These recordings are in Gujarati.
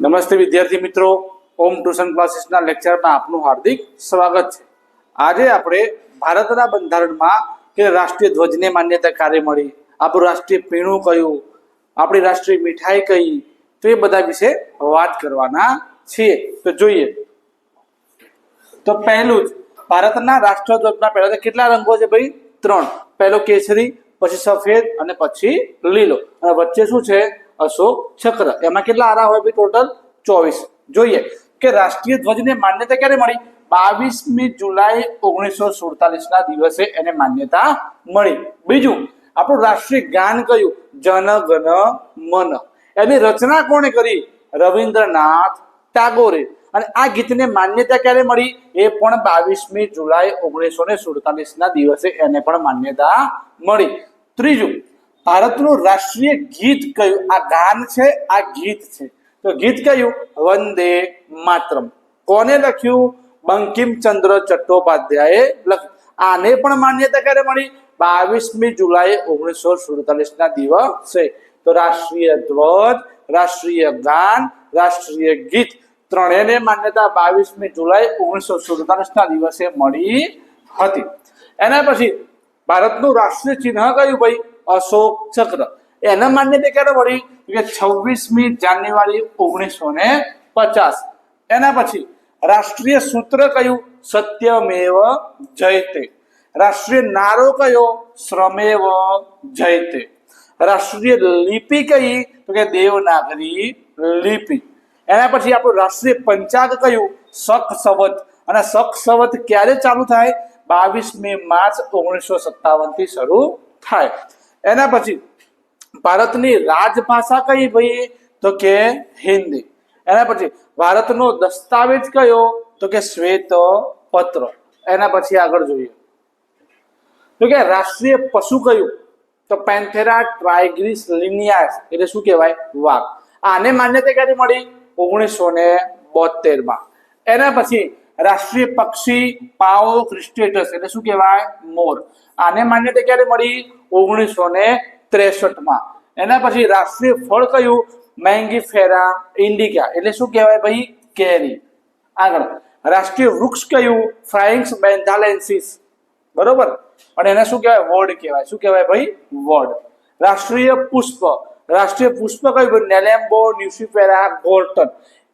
નમસ્તે વિદ્યાર્થી મિત્રો. ઓમ ટ્યુશન ક્લાસીસના લેક્ચરમાં આપનું હાર્દિક સ્વાગત છે. આજે આપણે ભારતના બંધારણમાં કે રાષ્ટ્રીય ધ્વજને માન્યતા કાર્ય મળી? આપણું રાષ્ટ્રીય પીણું કયું? આપણી રાષ્ટ્રીય મીઠાઈ કઈ? તો એ બધા વિશે વાત કરવાના છીએ. તો જોઈએ. તો પહેલું જ, ભારતના રાષ્ટ્રધ્વજના પહેલા તો કેટલા રંગો છે ભાઈ? ત્રણ. પહેલો કેસરી, પછી સફેદ અને પછી લીલો. અને વચ્ચે શું છે? અશોક ચક્ર. એમાં કેટલા આરા હોય ટોટલ ચોવીસ. જોઈએ કે રાષ્ટ્રીય ધ્વજને માન્યતા ક્યારે મળી? બાવીસમી જુલાઈ ઓગણીસો સુડતાલીસ ના દિવસે એને માન્યતા મળી. બીજું, આપણું રાષ્ટ્રીય ગાન કયું? જન ગણ મન. એની રચના કોણે કરી? રવિન્દ્રનાથ ટાગોરે. અને આ ગીતને માન્યતા ક્યારે મળી? એ પણ બાવીસમી જુલાઈ ઓગણીસો ને સુડતાલીસ ના દિવસે એને પણ માન્યતા મળી. ત્રીજું ભારતનું રાષ્ટ્રીય ગીત કયું? આ ગાન છે, આ ગીત છે. તો ગીત કયું? વંદે માતરમ. કોને લખ્યું? બંકિમચંદ્ર ચટ્ટોપાધ્યાયે લખ્યું. આને પણ માન્યતા ક્યારે મળી? બાવીસમી જુલાઈ ઓગણીસો સુડતાલીસ ના દિવસે. તો રાષ્ટ્રીય ધ્વજ, રાષ્ટ્રીય ગાન, રાષ્ટ્રીય ગીત ત્રણેયને માન્યતા બાવીસમી જુલાઈ ઓગણીસો સુડતાલીસ ના દિવસે મળી હતી. એના પછી ભારતનું રાષ્ટ્રીય ચિહ્ન કયું ભાઈ? અશોક ચક્ર. એના માન્યતા ક્યારે મળી કે છવ્વીસમી જાન્યુઆરી ઓગણીસો ને પચાસ. એના પછી, રાષ્ટ્રીય સૂત્ર કયું? સત્યમેવ જયતે. રાષ્ટ્રીય નારો કયો? શ્રમેવ જયતે. રાષ્ટ્રીય લિપિ કઈ? તો કે દેવનાગરી લિપિ. એના પછી આપણું રાષ્ટ્રીય પંચાંગ કયું? શક સવત અને શક સવત ક્યારે ચાલુ થાય? બાવીસમી માર્ચ ઓગણીસો સત્તાવનથી શરૂ થાય. એના પછી ભારતની રાજભાષા કઈ ભાઈ? તો કે હિન્દી. એના પછી ભારતનો દસ્તાવેજ કયો? તો કે શ્વેત પત્ર એના પછી આગળ જોઈએ. તો કે રાષ્ટ્રીય પશુ કયું? તો પેન્થેરા ટ્રાઇગ્રીસ લિનિયાસ. એટલે શું કહેવાય? વાઘ. આને માન્યતા ક્યારે મળી? ઓગણીસો ને બોતેરમાં એના પછી રાષ્ટ્રીય પક્ષી પાઓ ક્રિસ્ટેટસ એટલે શું કહેવાય? મોર. આને માન્યતા ક્યારે મળી? ઓગણીસો ને ત્રેસઠમાં. એના પછી રાષ્ટ્રીય ફળ કયું? મેંગીફેરા ઇન્ડિકા. એટલે શું કહેવાય ભાઈ? કેરી. આગળ. રાષ્ટ્રીય વૃક્ષ કયું? ફ્રાઇંગ્સ બેન્થાલેન્સિસ બરોબર? અને એને શું કહેવાય? વોર્ડ કહેવાય. શું કહેવાય ભાઈ? વોર્ડ રાષ્ટ્રીય પુષ્પ. રાષ્ટ્રીય પુષ્પ કયું? નેલેમ્બો, ન્યુસિફેરા, ગોર્ટન.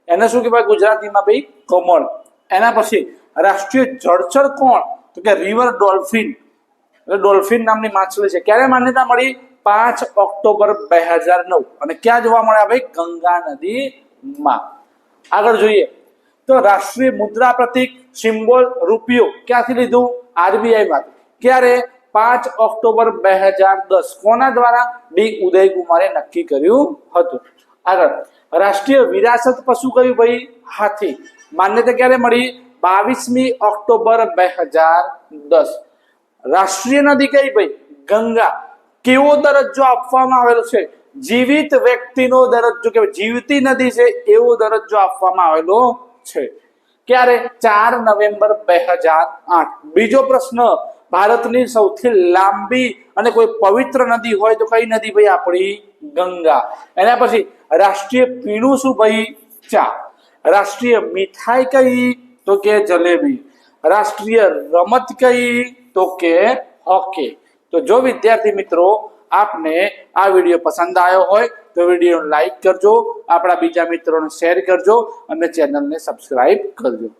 એને શું કહેવાય ગુજરાતીમાં ભાઈ? કમળ. એના પછી રાષ્ટ્રીય જળચર કોણ? તો કે રિવર ડોલ્ફિન. એટલે ડોલ્ફિન નામની માછલી છે. ક્યારે માન્યતા મળી? પાંચ ઓક્ટોબર બે હજાર નવ. અને ક્યાં જોવા મળ્યા ભાઈ? ગંગા નદીમાં. આગળ જોઈએ. તો રાષ્ટ્રીય મુદ્રા પ્રતિક સિમ્બોલ રૂપિયો ક્યાંથી લીધું? આરબીઆઈ માં ક્યારે? પાંચ ઓક્ટોબર બે હજાર દસ. કોના દ્વારા? ડી ઉદયકુમારે નક્કી કર્યું હતું. આગળ. રાષ્ટ્રીય વિરાસત પશુ કયું ભાઈ? હાથી. માન્યતા ક્યારે મળી? બાવીસમી ઓક્ટોબર બે હજાર દસ. રાષ્ટ્રીય નદી કઈ ભાઈ? ગંગા. કેવો દરજ્જો આપવામાં આવેલો છે? જીવિત વ્યક્તિનો દરજ્જો કે જીવતી નદી છે, એવો દરજ્જો આપવામાં આવેલો છે. ક્યારે? ચાર નવેમ્બર બે હજાર આઠ. બીજો પ્રશ્ન, ભારતની સૌથી લાંબી અને કોઈ પવિત્ર નદી હોય તો કઈ નદી ભાઈ? આપણી ગંગા. એના પછી રાષ્ટ્રીય પીણું શું ભાઈ? ચા. રાષ્ટ્રીય મીઠાઈ કઈ તો કે જલેબી? રાષ્ટ્રીય રમત કઈ તો કે હોકી? તો જો વિદ્યાર્થી મિત્રો, આપને આ વીડિયો પસંદ આવ્યો હોય, તો વીડિયો લાઈક કરજો, આપણા બીજા મિત્રોને શેર કરજો અને ચેનલને સબસ્ક્રાઈબ કરજો.